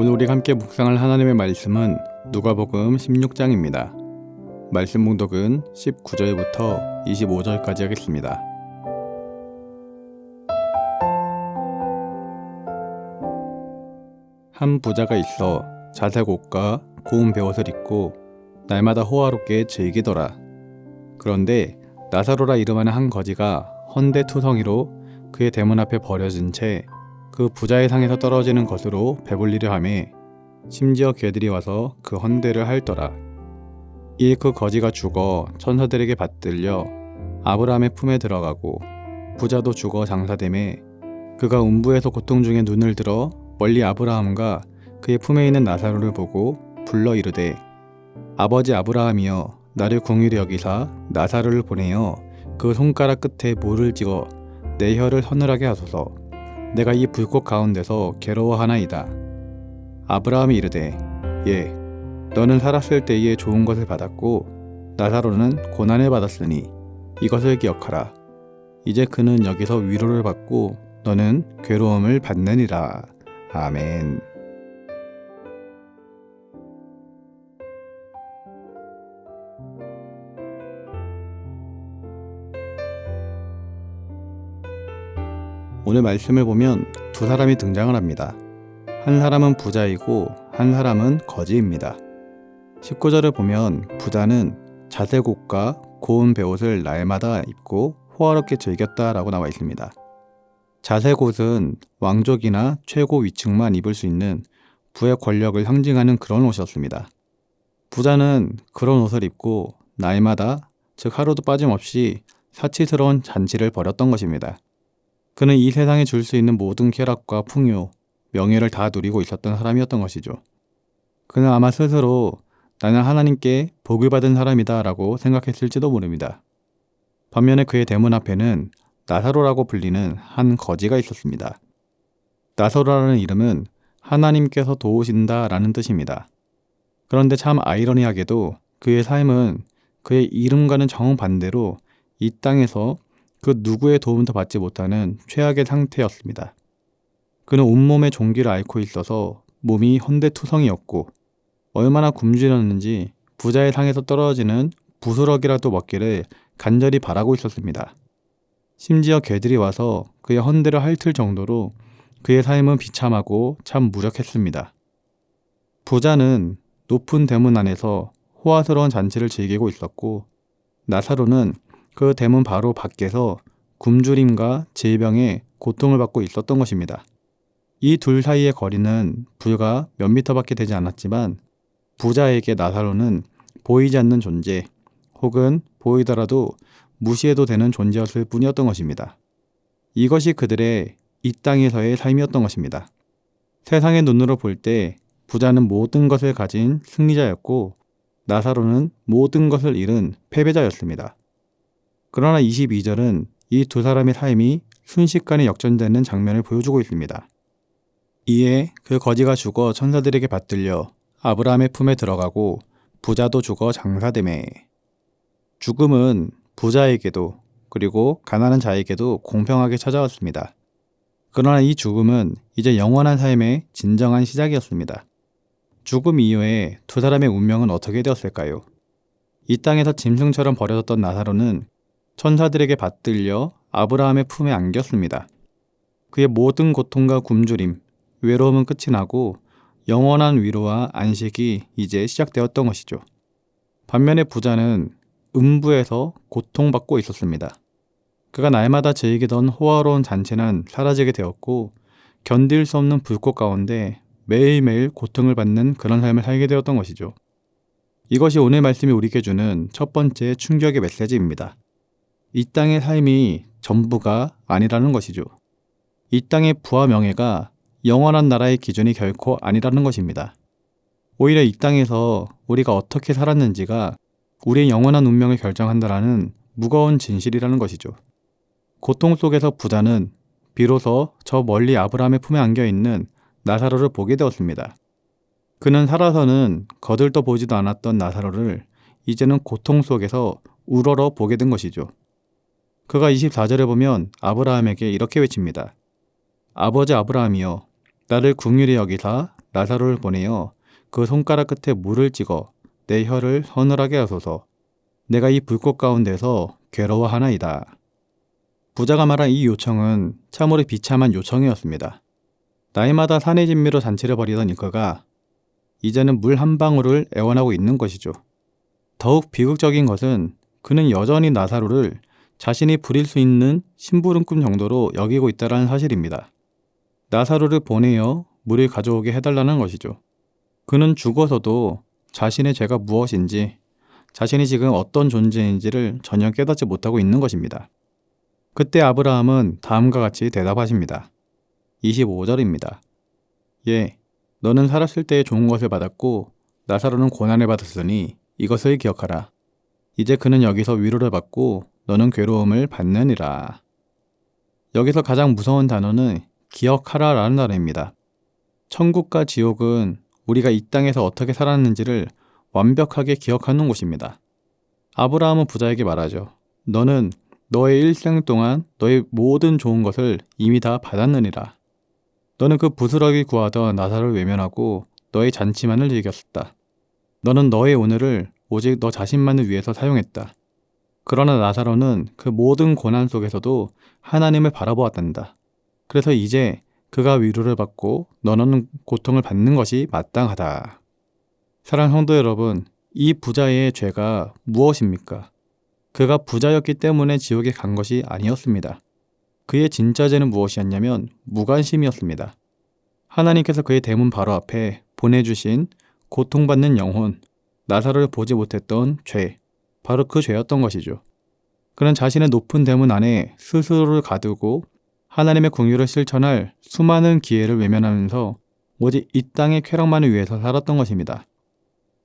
오늘 우리가 함께 묵상할 하나님의 말씀은 누가복음 16장입니다. 말씀 봉독은 19절부터 25절까지 하겠습니다. 한 부자가 있어 자색 옷과 고운 베옷을 입고 날마다 호화롭게 즐기더라. 그런데 나사로라 이름하는 한 거지가 헌대투성이로 그의 대문 앞에 버려진 채 그 부자의 상에서 떨어지는 것으로 배불리려 하매 심지어 개들이 와서 그 헌대를 핥더라. 이에 그 거지가 죽어 천사들에게 받들려 아브라함의 품에 들어가고 부자도 죽어 장사됨에 그가 음부에서 고통 중에 눈을 들어 멀리 아브라함과 그의 품에 있는 나사로를 보고 불러 이르되 아버지 아브라함이여 나를 궁휼히 여기사 나사로를 보내어 그 손가락 끝에 물을 찍어 내 혀를 서늘하게 하소서 내가 이 불꽃 가운데서 괴로워하나이다. 아브라함이 이르되 예 너는 살았을 때에 좋은 것을 받았고 나사로는 고난을 받았으니 이것을 기억하라. 이제 그는 여기서 위로를 받고 너는 괴로움을 받느니라. 아멘 오늘 말씀을 보면 두 사람이 등장을 합니다. 한 사람은 부자이고 한 사람은 거지입니다. 19절을 보면 부자는 자색옷과 고운 베옷을 날마다 입고 호화롭게 즐겼다라고 나와 있습니다. 자색옷은 왕족이나 최고 위층만 입을 수 있는 부의 권력을 상징하는 그런 옷이었습니다. 부자는 그런 옷을 입고 날마다 즉 하루도 빠짐없이 사치스러운 잔치를 벌였던 것입니다. 그는 이 세상에 줄 수 있는 모든 쾌락과 풍요, 명예를 다 누리고 있었던 사람이었던 것이죠. 그는 아마 스스로 나는 하나님께 복을 받은 사람이다 라고 생각했을지도 모릅니다. 반면에 그의 대문 앞에는 나사로라고 불리는 한 거지가 있었습니다. 나사로라는 이름은 하나님께서 도우신다 라는 뜻입니다. 그런데 참 아이러니하게도 그의 삶은 그의 이름과는 정반대로 이 땅에서 그 누구의 도움도 받지 못하는 최악의 상태였습니다. 그는 온몸에 종기를 앓고 있어서 몸이 헌대투성이었고 얼마나 굶주렸는지 부자의 상에서 떨어지는 부스럭이라도 먹기를 간절히 바라고 있었습니다. 심지어 개들이 와서 그의 헌대를 핥을 정도로 그의 삶은 비참하고 참 무력했습니다. 부자는 높은 대문 안에서 호화스러운 잔치를 즐기고 있었고 나사로는 그 대문 바로 밖에서 굶주림과 질병에 고통을 받고 있었던 것입니다. 이 둘 사이의 거리는 불과 몇 미터밖에 되지 않았지만 부자에게 나사로는 보이지 않는 존재 혹은 보이더라도 무시해도 되는 존재였을 뿐이었던 것입니다. 이것이 그들의 이 땅에서의 삶이었던 것입니다. 세상의 눈으로 볼 때 부자는 모든 것을 가진 승리자였고 나사로는 모든 것을 잃은 패배자였습니다. 그러나 22절은 이 두 사람의 삶이 순식간에 역전되는 장면을 보여주고 있습니다. 이에 그 거지가 죽어 천사들에게 받들려 아브라함의 품에 들어가고 부자도 죽어 장사됨에 죽음은 부자에게도 그리고 가난한 자에게도 공평하게 찾아왔습니다. 그러나 이 죽음은 이제 영원한 삶의 진정한 시작이었습니다. 죽음 이후에 두 사람의 운명은 어떻게 되었을까요? 이 땅에서 짐승처럼 버려졌던 나사로는 천사들에게 받들려 아브라함의 품에 안겼습니다. 그의 모든 고통과 굶주림, 외로움은 끝이 나고 영원한 위로와 안식이 이제 시작되었던 것이죠. 반면에 부자는 음부에서 고통받고 있었습니다. 그가 날마다 즐기던 호화로운 잔치는 사라지게 되었고 견딜 수 없는 불꽃 가운데 매일매일 고통을 받는 그런 삶을 살게 되었던 것이죠. 이것이 오늘 말씀이 우리에게 주는 첫 번째 충격의 메시지입니다. 이 땅의 삶이 전부가 아니라는 것이죠. 이 땅의 부와 명예가 영원한 나라의 기준이 결코 아니라는 것입니다. 오히려 이 땅에서 우리가 어떻게 살았는지가 우리의 영원한 운명을 결정한다라는 무거운 진실이라는 것이죠. 고통 속에서 부자는 비로소 저 멀리 아브라함의 품에 안겨 있는 나사로를 보게 되었습니다. 그는 살아서는 거들떠 보지도 않았던 나사로를 이제는 고통 속에서 우러러 보게 된 것이죠. 그가 24절에 보면 아브라함에게 이렇게 외칩니다. 아버지 아브라함이여 나를 궁휼히 여기사 나사로를 보내어 그 손가락 끝에 물을 찍어 내 혀를 서늘하게 하소서. 내가 이 불꽃 가운데서 괴로워하나이다. 부자가 말한 이 요청은 참으로 비참한 요청이었습니다. 나이마다 산의 진미로 잔치를 벌이던 이그가 이제는 물 한 방울을 애원하고 있는 것이죠. 더욱 비극적인 것은 그는 여전히 나사로를 자신이 부릴 수 있는 심부름꾼 정도로 여기고 있다는 사실입니다. 나사로를 보내어 물을 가져오게 해달라는 것이죠. 그는 죽어서도 자신의 죄가 무엇인지, 자신이 지금 어떤 존재인지를 전혀 깨닫지 못하고 있는 것입니다. 그때 아브라함은 다음과 같이 대답하십니다. 25절입니다. 예, 너는 살았을 때에 좋은 것을 받았고 나사로는 고난을 받았으니 이것을 기억하라. 이제 그는 여기서 위로를 받고 너는 괴로움을 받느니라. 여기서 가장 무서운 단어는 기억하라라는 단어입니다. 천국과 지옥은 우리가 이 땅에서 어떻게 살았는지를 완벽하게 기억하는 곳입니다. 아브라함은 부자에게 말하죠. 너는 너의 일생 동안 너의 모든 좋은 것을 이미 다 받았느니라. 너는 그 부스러기 구하던 나사를 외면하고 너의 잔치만을 즐겼었다. 너는 너의 오늘을 오직 너 자신만을 위해서 사용했다. 그러나 나사로는 그 모든 고난 속에서도 하나님을 바라보았단다. 그래서 이제 그가 위로를 받고 너는 고통을 받는 것이 마땅하다. 사랑 성도 여러분, 이 부자의 죄가 무엇입니까? 그가 부자였기 때문에 지옥에 간 것이 아니었습니다. 그의 진짜 죄는 무엇이었냐면 무관심이었습니다. 하나님께서 그의 대문 바로 앞에 보내주신 고통받는 영혼, 나사로를 보지 못했던 죄, 바로 그 죄였던 것이죠. 그는 자신의 높은 대문 안에 스스로를 가두고 하나님의 궁유를 실천할 수많은 기회를 외면하면서 오직 이 땅의 쾌락만을 위해서 살았던 것입니다.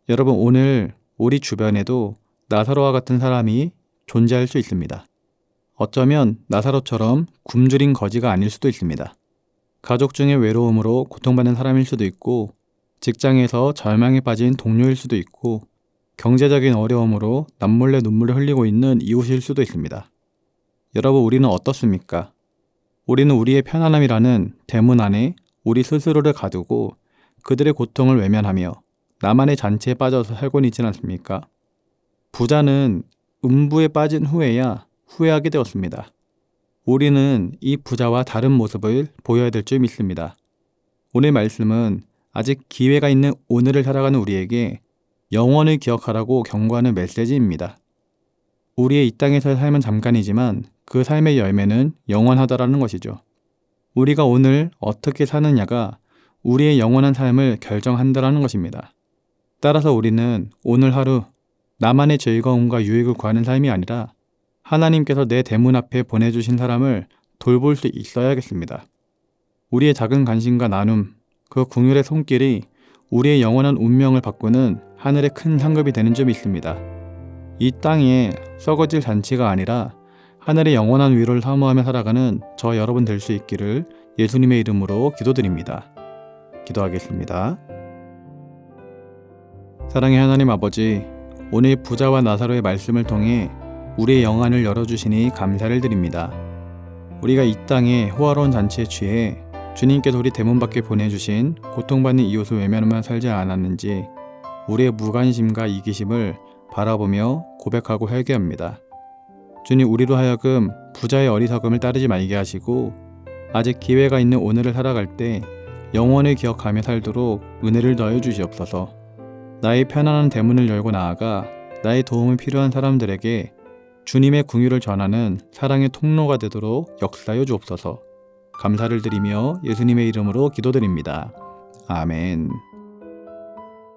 여러분 오늘 우리 주변에도 나사로와 같은 사람이 존재할 수 있습니다. 어쩌면 나사로처럼 굶주린 거지가 아닐 수도 있습니다. 가족 중의 외로움으로 고통받는 사람일 수도 있고 직장에서 절망에 빠진 동료일 수도 있고 경제적인 어려움으로 남몰래 눈물을 흘리고 있는 이웃일 수도 있습니다. 여러분, 우리는 어떻습니까? 우리는 우리의 편안함이라는 대문 안에 우리 스스로를 가두고 그들의 고통을 외면하며 나만의 잔치에 빠져서 살고 있지는 않습니까? 부자는 음부에 빠진 후에야 후회하게 되었습니다. 우리는 이 부자와 다른 모습을 보여야 될 줄 믿습니다. 오늘 말씀은 아직 기회가 있는 오늘을 살아가는 우리에게 영원을 기억하라고 경고하는 메시지입니다. 우리의 이 땅에서의 삶은 잠깐이지만 그 삶의 열매는 영원하다라는 것이죠. 우리가 오늘 어떻게 사느냐가 우리의 영원한 삶을 결정한다라는 것입니다. 따라서 우리는 오늘 하루 나만의 즐거움과 유익을 구하는 삶이 아니라 하나님께서 내 대문 앞에 보내주신 사람을 돌볼 수 있어야겠습니다. 우리의 작은 관심과 나눔, 그 궁율의 손길이 우리의 영원한 운명을 바꾸는 하늘의 큰 상급이 되는 줄 믿습니다. 이 땅에 썩어질 잔치가 아니라 하늘의 영원한 위로를 사모하며 살아가는 저 여러분 될 수 있기를 예수님의 이름으로 기도드립니다. 기도하겠습니다. 사랑의 하나님 아버지, 오늘 부자와 나사로의 말씀을 통해 우리의 영안을 열어주시니 감사를 드립니다. 우리가 이 땅에 호화로운 잔치에 취해 주님께서 우리 대문 밖에 보내주신 고통받는 이웃을 외면하며 살지 않았는지 우리의 무관심과 이기심을 바라보며 고백하고 회개합니다. 주님 우리로 하여금 부자의 어리석음을 따르지 말게 하시고 아직 기회가 있는 오늘을 살아갈 때 영원을 기억하며 살도록 은혜를 더해 주시옵소서. 나의 편안한 대문을 열고 나아가 나의 도움이 필요한 사람들에게 주님의 궁유를 전하는 사랑의 통로가 되도록 역사여 주옵소서. 감사를 드리며 예수님의 이름으로 기도드립니다. 아멘.